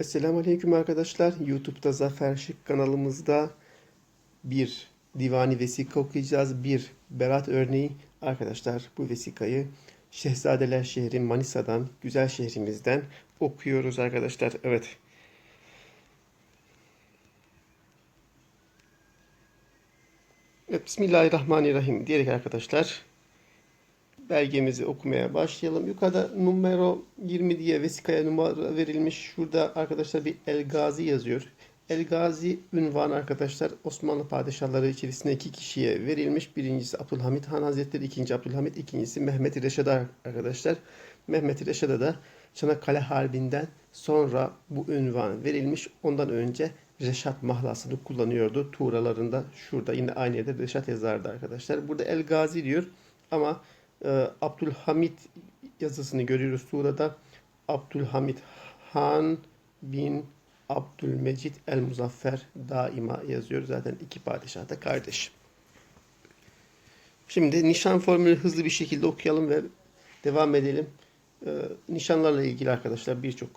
Esselamu Aleyküm arkadaşlar. YouTube'da Zafer Şık kanalımızda bir divani vesika okuyacağız. Bir berat örneği. Arkadaşlar bu vesikayı Şehzadeler şehri Manisa'dan, güzel şehrimizden okuyoruz arkadaşlar. Evet. Evet, Bismillahirrahmanirrahim diyerek arkadaşlar belgemizi okumaya başlayalım. Yukarıda numara 20 diye vesikaya numara verilmiş. Şurada arkadaşlar bir El Gazi yazıyor. El Gazi ünvan arkadaşlar Osmanlı padişahları içerisinde iki kişiye verilmiş. Birincisi Abdülhamit Han Hazretleri, ikinci Abdülhamit, ikincisi Mehmet Reşad'a arkadaşlar. Mehmet Reşad'a da Çanakkale Harbi'nden sonra bu ünvan verilmiş. Ondan önce Reşat mahlasını kullanıyordu. Tuğralarında şurada yine aynı yerde Reşat yazardı arkadaşlar. Burada El Gazi diyor ama e, Abdülhamit yazısını görüyoruz surada. Abdülhamit Han bin Abdülmecid el Muzaffer daima yazıyor. Zaten iki padişah da kardeş. Şimdi nişan formülü hızlı bir şekilde okuyalım ve devam edelim. E, nişanlarla ilgili arkadaşlar birçok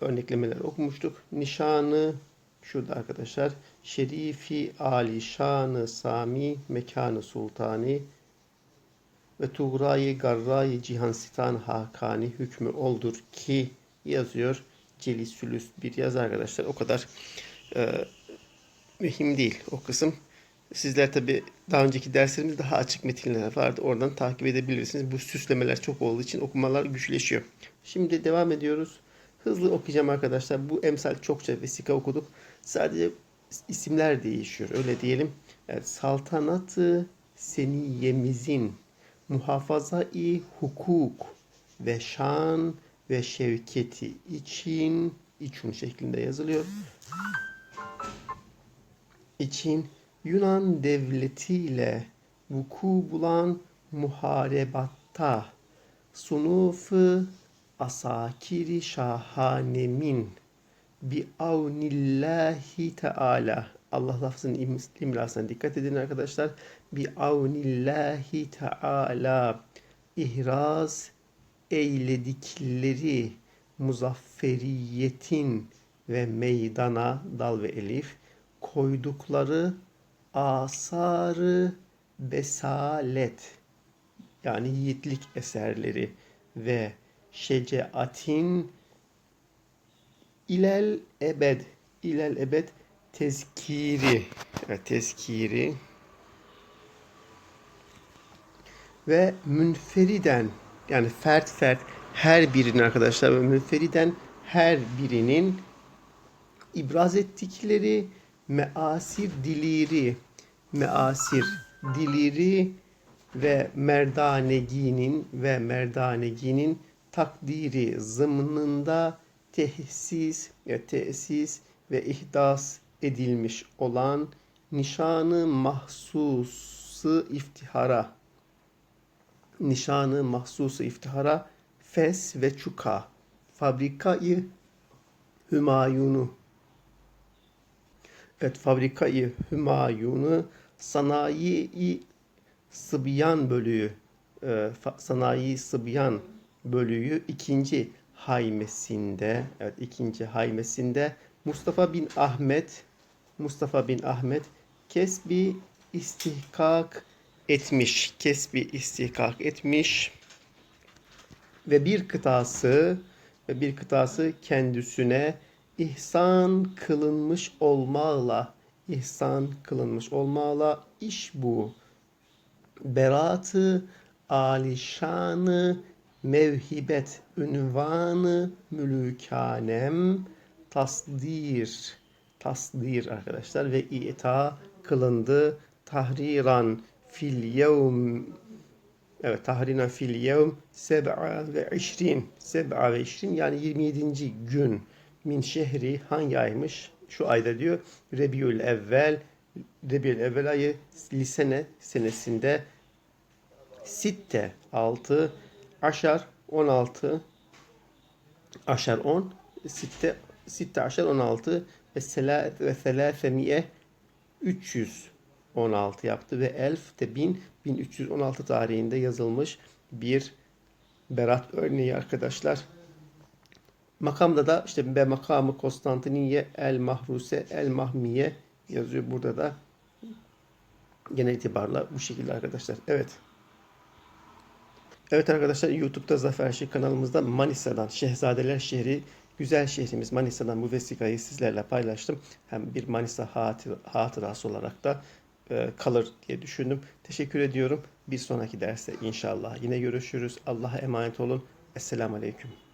örneklemeler okumuştuk. Nişanı şurada arkadaşlar. Şerifi Ali Şanı Sami Mekanı Sultani ve Garrayı Cihansistan Hakani hükmü oldur ki yazıyor. Celisülüs bir yaz arkadaşlar. O kadar e, mühim değil o kısım. Sizler tabi daha önceki derslerimizde daha açık metinler vardı. Oradan takip edebilirsiniz. Bu süslemeler çok olduğu için okumalar güçleşiyor. Şimdi devam ediyoruz. Hızlı okuyacağım arkadaşlar. Bu emsal çokça vesika okuduk. Sadece isimler değişiyor. Öyle diyelim. Evet, saltanatı seniyemizin muhafaza-i hukuk ve şan ve şevketi için için şeklinde yazılıyor. İçin Yunan devletiyle vuku bulan muharebatta sunufu asakiri şahanemin bi avnillahi teala Allah lafzının imlasına dikkat edin arkadaşlar. Bi avnillahi teala ihraz eyledikleri muzafferiyetin ve meydana dal ve elif koydukları asarı besalet yani yiğitlik eserleri ve şecaatin ilel ebed ilel ebed tezkiri. Evet, tezkiri. Ve münferiden yani fert fert her birinin arkadaşlar ve münferiden her birinin ibraz ettikleri measir diliri measir diliri ve merdaneginin ve merdaneginin takdiri zımnında tehsis ve tesis ve ihdas edilmiş olan nişanı mahsusu iftihara nişanı mahsusu iftihara fes ve çuka fabrikayı Hümayun'u. Evet fabrikayı Hümayun'u sanayi Sıbyan bölüğü e, sanayi Sıbyan bölüğü ikinci haymesinde evet ikinci haymesinde Mustafa bin Ahmet Mustafa bin Ahmet kesbi istihkak etmiş. Kesbi istihkak etmiş. Ve bir kıtası ve bir kıtası kendisine ihsan kılınmış olmakla ihsan kılınmış olmakla iş bu. Beratı alişanı mevhibet ünvanı mülükanem tasdir tasdir arkadaşlar ve ita kılındı tahriran fil yevm evet tahrina fil yevm seb'a ve işrin seb'a ve işrin yani 27. gün min şehri hangi aymış? Şu ayda diyor Rebiül evvel Rebiül evvel ayı lisene senesinde sitte 6 aşar 16 aşar 10 sitte sitte aşar 16 ve selat ve selâfemiye 316 yaptı ve elf de 1000 1316 tarihinde yazılmış bir berat örneği arkadaşlar. Makamda da işte be makamı Konstantiniye el mahruse el mahmiye yazıyor burada da. Genel itibarla bu şekilde arkadaşlar. Evet. Evet arkadaşlar YouTube'da Zafer Şık kanalımızda Manisa'dan Şehzadeler şehri güzel şehrimiz Manisa'dan bu vesikayı sizlerle paylaştım. Hem bir Manisa hatır- hatırası olarak da e, kalır diye düşündüm. Teşekkür ediyorum. Bir sonraki derste inşallah yine görüşürüz. Allah'a emanet olun. Esselamu Aleyküm.